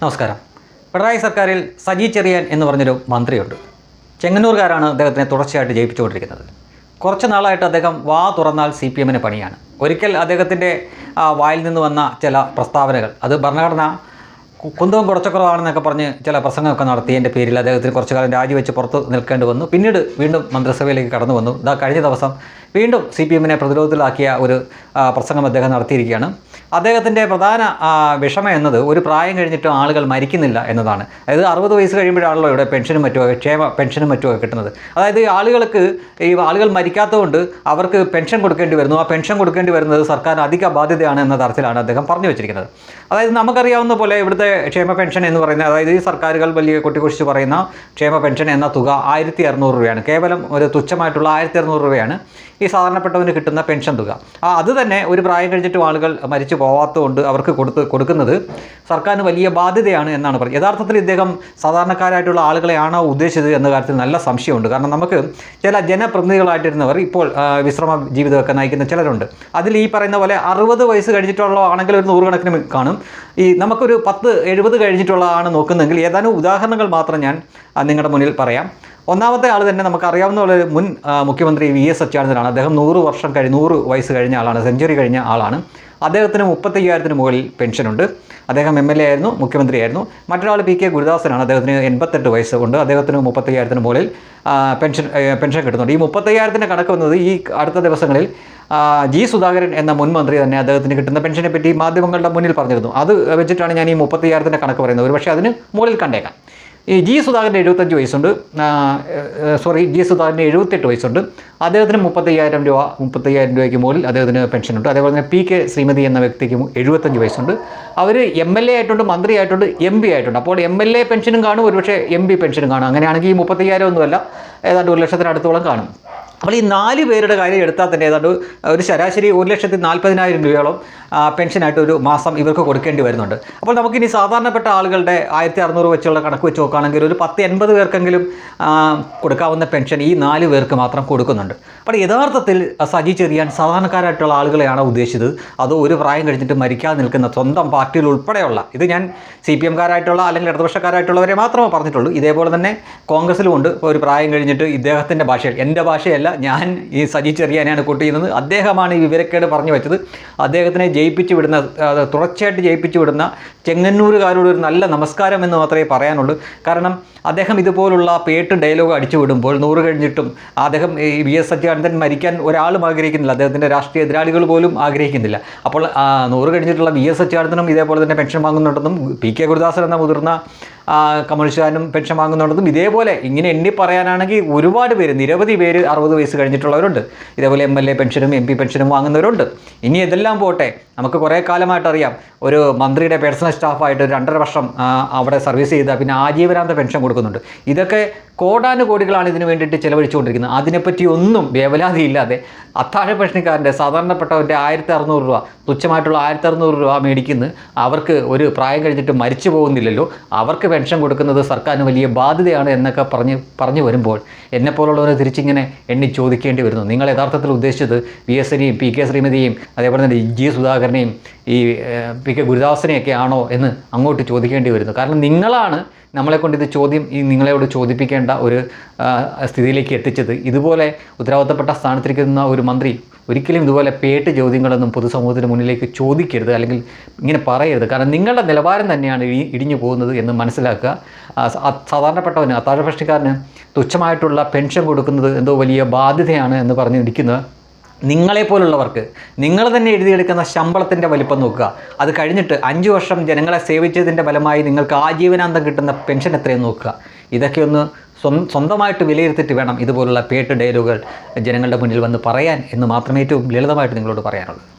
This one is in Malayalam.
നമസ്കാരം. പിണറായി സർക്കാരിൽ സജി ചെറിയാൻ എന്ന് പറഞ്ഞൊരു മന്ത്രിയുണ്ട്. ചെങ്ങന്നൂർകാരാണ് അദ്ദേഹത്തിനെ തുടർച്ചയായിട്ട് ജയിപ്പിച്ചുകൊണ്ടിരിക്കുന്നത്. കുറച്ച് നാളായിട്ട് അദ്ദേഹം വാ തുറന്നാൽ സി പി എമ്മിന് പണിയാണ്. ഒരിക്കൽ അദ്ദേഹത്തിന്റെ വായിൽ നിന്ന് വന്ന ചില പ്രസ്താവനകൾ അത് ഭരണഘടന കുന്തവും കുറച്ചക്കുറവാണെന്നൊക്കെ പറഞ്ഞ് ചില പ്രസംഗമൊക്കെ നടത്തിയതിന്റെ പേരിൽ അദ്ദേഹത്തിന് കുറച്ചു കാലം രാജിവെച്ച് പുറത്ത് നിൽക്കേണ്ടി വന്നു. പിന്നീട് വീണ്ടും മന്ത്രിസഭയിലേക്ക് കടന്നു വന്നു. ഇതാ കഴിഞ്ഞ ദിവസം വീണ്ടും സി പി എമ്മിനെ പ്രതിരോധത്തിലാക്കിയ ഒരു പ്രസംഗം അദ്ദേഹം നടത്തിയിരിക്കുകയാണ്. അദ്ദേഹത്തിന്റെ പ്രധാന വിഷമം എന്നത് ഒരു പ്രായം കഴിഞ്ഞിട്ടും ആളുകൾ മരിക്കുന്നില്ല എന്നതാണ്. അതായത് അറുപത് വയസ്സ് കഴിയുമ്പോഴാണല്ലോ ഇവിടെ പെൻഷനും മറ്റുമൊക്കെ ക്ഷേമ പെൻഷനും മറ്റുമൊക്കെ കിട്ടുന്നത്. അതായത് ആളുകൾക്ക് ഈ ആളുകൾ മരിക്കാത്തതുകൊണ്ട് അവർക്ക് പെൻഷൻ കൊടുക്കേണ്ടി വരുന്നു. ആ പെൻഷൻ കൊടുക്കേണ്ടി വരുന്നത് സർക്കാരിന് അധിക ബാധ്യതയാണ് എന്ന തരത്തിലാണ് അദ്ദേഹം പറഞ്ഞു വെച്ചിരിക്കുന്നത്. അതായത് നമുക്കറിയാവുന്ന പോലെ ഇവിടുത്തെ ക്ഷേമ പെൻഷൻ എന്ന് പറയുന്നത് അതായത് ഈ സർക്കാരുകൾ വലിയ കൊട്ടിക്കുറിച്ച് പറയുന്ന ക്ഷേമ പെൻഷൻ എന്ന തുക ആയിരത്തി അറുന്നൂറ് രൂപയാണ്. കേവലം ഒരു തുച്ഛമായിട്ടുള്ള ആയിരത്തി അറുന്നൂറ് രൂപയാണ് ഈ സാധാരണപ്പെട്ടവന് കിട്ടുന്ന പെൻഷൻ തുക. അത് തന്നെ ഒരു പ്രായം കഴിഞ്ഞിട്ടും ആളുകൾ മരിച്ചു പോവാത്തതുകൊണ്ട് അവർക്ക് കൊടുത്ത് കൊടുക്കുന്നത് സർക്കാരിന് വലിയ ബാധ്യതയാണ് എന്നാണ് പറയുന്നത് യഥാർത്ഥത്തിൽ ഇദ്ദേഹം സാധാരണക്കാരായിട്ടുള്ള ആളുകളെയാണോ ഉദ്ദേശിച്ചത് എന്ന കാര്യത്തിൽ നല്ല സംശയമുണ്ട്. കാരണം നമുക്ക് ചില ജനപ്രതിനിധികളായിട്ടിരുന്നവർ ഇപ്പോൾ വിശ്രമ ജീവിതമൊക്കെ നയിക്കുന്ന ചിലരുണ്ട്. അതിൽ ഈ പറയുന്ന പോലെ അറുപത് വയസ്സ് കഴിഞ്ഞിട്ടുള്ള ആണെങ്കിൽ ഒരു നൂറുകണക്കിന് കാണും. ഈ നമുക്കൊരു പത്ത് എഴുപത് കഴിഞ്ഞിട്ടുള്ളതാണ് നോക്കുന്നതെങ്കിൽ ഏതാനും ഉദാഹരണങ്ങൾ മാത്രം ഞാൻ നിങ്ങളുടെ മുന്നിൽ പറയാം. ഒന്നാമത്തെ ആൾ തന്നെ നമുക്ക് അറിയാവുന്ന പോലെ മുൻ മുഖ്യമന്ത്രി വി എസ് അച്യുതാനന്ദനാണ് അദ്ദേഹം നൂറ് വർഷം കഴിഞ്ഞ് നൂറ് വയസ്സ് കഴിഞ്ഞ ആളാണ് സെഞ്ചുറി കഴിഞ്ഞ ആളാണ്. അദ്ദേഹത്തിന് മുപ്പത്തയ്യായിരത്തിന് മുകളിൽ പെൻഷനുണ്ട്. അദ്ദേഹം എം എൽ എ ആയിരുന്നു മുഖ്യമന്ത്രിയായിരുന്നു. മറ്റൊരാൾ പി കെ ഗുരുദാസനാണ്. അദ്ദേഹത്തിന് എൺപത്തെട്ട് വയസ്സ് കൊണ്ട് അദ്ദേഹത്തിന് മുപ്പത്തയ്യായിരത്തിന് മുകളിൽ പെൻഷൻ പെൻഷൻ കിട്ടുന്നുണ്ട്. ഈ മുപ്പത്തയ്യായിരത്തിന്റെ കണക്ക് വന്നത് ഈ അടുത്ത ദിവസങ്ങളിൽ ജി സുധാകരൻ എന്ന മുൻമന്ത്രി തന്നെ അദ്ദേഹത്തിന് കിട്ടുന്ന പെൻഷനെ പറ്റി മാധ്യമങ്ങളുടെ മുന്നിൽ പറഞ്ഞിരുന്നു. അത് വെച്ചിട്ടാണ് ഞാൻ ഈ മുപ്പത്തയ്യായിരത്തിന്റെ കണക്ക് പറയുന്നത്. ഒരു പക്ഷേ അതിന് മുകളിൽ കണ്ടേക്കാം. ജി സുധാകരന്റെ എഴുപത്തഞ്ച് വയസ്സുണ്ട്. സോറി ജി സുധാകരന്റെ എഴുപത്തെട്ട് വയസ്സുണ്ട്. അദ്ദേഹത്തിന് മുപ്പത്തയ്യായിരം രൂപ മുപ്പത്തയ്യായിരം രൂപയ്ക്ക് മുകളിൽ അദ്ദേഹത്തിന് പെൻഷനുണ്ട്. അതേപോലെ തന്നെ പി കെ ശ്രീമതി എന്ന വ്യക്തിക്ക് എഴുപത്തഞ്ച് വയസ്സുണ്ട്. അവർ എം എൽ എ ആയിട്ടുണ്ട് മന്ത്രി ആയിട്ടുണ്ട് എം പി ആയിട്ടുണ്ട്. അപ്പോൾ എം എൽ എ പെൻഷനും കാണും ഒരുപക്ഷെ എം പി പെൻഷനും കാണും. അങ്ങനെയാണെങ്കിൽ ഈ മുപ്പത്തയ്യായിരം ഒന്നുമല്ല ഏതാണ്ട് ഒരു ലക്ഷത്തിനടുത്തോളം കാണും. അപ്പോൾ ഈ നാല് പേരുടെ കാര്യം എടുത്താൽ തന്നെ ഏതാണ്ട് ഒരു ശരാശരി ഒരു ലക്ഷത്തി നാൽപ്പതിനായിരം രൂപയോളം പെൻഷനായിട്ട് ഒരു മാസം ഇവർക്ക് കൊടുക്കേണ്ടി വരുന്നുണ്ട്. അപ്പോൾ നമുക്കിനി സാധാരണപ്പെട്ട ആളുകളുടെ ആയിരത്തി അറുന്നൂറ് വെച്ചുള്ള കണക്ക് വെച്ച് നോക്കുകയാണെങ്കിൽ ഒരു പത്ത് എൺപത് പേർക്കെങ്കിലും കൊടുക്കാവുന്ന പെൻഷൻ ഈ നാല് പേർക്ക് മാത്രം കൊടുക്കുന്നുണ്ട്. അപ്പോൾ യഥാർത്ഥത്തിൽ സജി ചെറിയാൻ സാധാരണക്കാരായിട്ടുള്ള ആളുകളെയാണ് ഉദ്ദേശിച്ചത്? അതോ ഒരു പ്രായം കഴിഞ്ഞിട്ട് മരിക്കാതെ നിൽക്കുന്ന സ്വന്തം പാർട്ടിയിൽ ഉൾപ്പെടെയുള്ള ഇത് ഞാൻ സി പി എംകാരായിട്ടുള്ള അല്ലെങ്കിൽ ഇടതുപക്ഷക്കാരായിട്ടുള്ളവരെ മാത്രമേ പറഞ്ഞിട്ടുള്ളൂ. ഇതേപോലെ തന്നെ കോൺഗ്രസ്സിലും ഉണ്ട്. ഒരു പ്രായം കഴിഞ്ഞിട്ട് ഇദ്ദേഹത്തിന്റെ ഭാഷയിൽ എന്റെ ഭാഷയല്ല ഞാൻ ഈ സജി ചെറിയാനെയാണ് കൊട്ട് ചെയ്യുന്നത്. അദ്ദേഹമാണ് ഈ വിവരക്കേട് പറഞ്ഞു വെച്ചത്. അദ്ദേഹത്തിനെ ജയിപ്പിച്ചു വിടുന്ന തുടർച്ചയായിട്ട് ജയിപ്പിച്ചു വിടുന്ന ചെങ്ങന്നൂരുകാരോട് ഒരു നല്ല നമസ്കാരം എന്ന് മാത്രമേ പറയാനുള്ളൂ. കാരണം അദ്ദേഹം ഇതുപോലുള്ള പേട്ട് ഡയലോഗ് അടിച്ചു വിടുമ്പോൾ നൂറ് കഴിഞ്ഞിട്ടും അദ്ദേഹം ഈ വി എസ് സച്ചിദാനന്ദൻ മരിക്കാൻ ഒരാളും ആഗ്രഹിക്കുന്നില്ല. അദ്ദേഹത്തിന്റെ രാഷ്ട്രീയ എതിരാളികൾ പോലും ആഗ്രഹിക്കുന്നില്ല. അപ്പോൾ നൂറ് കഴിഞ്ഞിട്ടുള്ള വി എസ് സച്ചിദാനന്ദനും ഇതേപോലെ തന്നെ പെൻഷൻ വാങ്ങുന്നുണ്ടെന്നും പി കെ ഗുരുദാസൻ എന്ന മുതിർന്ന കമ്മ്യൂണിസ്റ്റുകാരനും പെൻഷൻ വാങ്ങുന്നുണ്ടെന്നും ഇതേപോലെ ഇങ്ങനെ എണ്ണി പറയാനാണെങ്കിൽ ഒരുപാട് പേര് നിരവധി പേര് അറുപത് വയസ്സ് കഴിഞ്ഞിട്ടുള്ളവരുണ്ട്. ഇതേപോലെ എം എൽ എ പെൻഷനും എം പി പെൻഷനും വാങ്ങുന്നവരുണ്ട്. ഇനി ഇതെല്ലാം പോട്ടെ നമുക്ക് കുറേ കാലമായിട്ട് അറിയാം. ഒരു മന്ത്രിയുടെ പേഴ്സണൽ സ്റ്റാഫായിട്ട് രണ്ടര വർഷം അവിടെ സർവീസ് ചെയ്ത പിന്നെ ആജീവനാന്ത പെൻഷൻ കൊടുക്കുന്നുണ്ട്. ഇതൊക്കെ കോടാനുകോടികളാണ് ഇതിന് വേണ്ടിയിട്ട് ചിലവഴിച്ചുകൊണ്ടിരിക്കുന്നത്. അതിനെപ്പറ്റി ഒന്നും വേവലാതിയില്ലാതെ അത്താഴ പെൻഷൻകാരന്റെ സാധാരണപ്പെട്ടവന്റെ ആയിരത്തി അറുന്നൂറ് രൂപ തുച്ഛമായിട്ടുള്ള ആയിരത്തി അറുന്നൂറ് രൂപ മേടിക്കുന്ന. അവർക്ക് ഒരു പ്രായം കഴിഞ്ഞിട്ട് മരിച്ചു പോകുന്നില്ലല്ലോ. അവർക്ക് പെൻഷൻ കൊടുക്കുന്നത് സർക്കാരിന് വലിയ ബാധ്യതയാണ് എന്നൊക്കെ പറഞ്ഞ് പറഞ്ഞു വരുമ്പോൾ എന്നെപ്പോലുള്ളവരെ തിരിച്ചിങ്ങനെ എണ്ണി ചോദിക്കേണ്ടി വരുന്നു. നിങ്ങൾ യഥാർത്ഥത്തിൽ ഉദ്ദേശിച്ചത് വി എസ് എനിയും പി കെ ശ്രീമതിയും അതേപോലെ തന്നെ ജി സുധാകരനെയും ഈ പി കെ ഗുരുദാസനെയൊക്കെ ആണോ എന്ന് അങ്ങോട്ട് ചോദിക്കേണ്ടി വരുന്നു. കാരണം നിങ്ങളാണ് നമ്മളെ കൊണ്ട് ഇത് ചോദ്യം ഈ നിങ്ങളെയോട് ചോദിപ്പിക്കേണ്ട ഒരു സ്ഥിതിയിലേക്ക് എത്തിച്ചത്. ഇതുപോലെ ഉത്തരവാദിത്തപ്പെട്ട സ്ഥാനത്തിരിക്കുന്ന ഒരു മന്ത്രി ഒരിക്കലും ഇതുപോലെ പേട്ട് ചോദ്യങ്ങളൊന്നും പൊതുസമൂഹത്തിന് മുന്നിലേക്ക് ചോദിക്കരുത് അല്ലെങ്കിൽ ഇങ്ങനെ പറയരുത്. കാരണം നിങ്ങളുടെ നിലവാരം തന്നെയാണ് ഇടി ഇടിഞ്ഞു പോകുന്നത് എന്ന് മനസ്സിലാക്കുക. സാധാരണപ്പെട്ടവന് അത്താഴ തുച്ഛമായിട്ടുള്ള പെൻഷൻ കൊടുക്കുന്നത് എന്തോ വലിയ ബാധ്യതയാണ് എന്ന് പറഞ്ഞ് ഇരിക്കുന്നത് നിങ്ങളെപ്പോലുള്ളവർക്ക് നിങ്ങൾ തന്നെ എഴുതിയെടുക്കുന്ന ശമ്പളത്തിന്റെ വലിപ്പം നോക്കുക. അത് കഴിഞ്ഞിട്ട് അഞ്ച് വർഷം ജനങ്ങളെ സേവിച്ചതിന്റെ ഫലമായി നിങ്ങൾക്ക് ആജീവനാന്തം കിട്ടുന്ന പെൻഷൻ എത്രയും നോക്കുക. ഇതൊക്കെ ഒന്ന് സ്വ- സ്വന്തമായിട്ട് വിലയിരുത്തിയിട്ട് വേണം ഇതുപോലുള്ള പേട്ട് ഡയലോഗുകൾ ജനങ്ങളുടെ മുന്നിൽ വന്ന് പറയാൻ എന്ന് മാത്രമേ ഏറ്റവും ലളിതമായിട്ട് നിങ്ങളോട് പറയാനുള്ളൂ.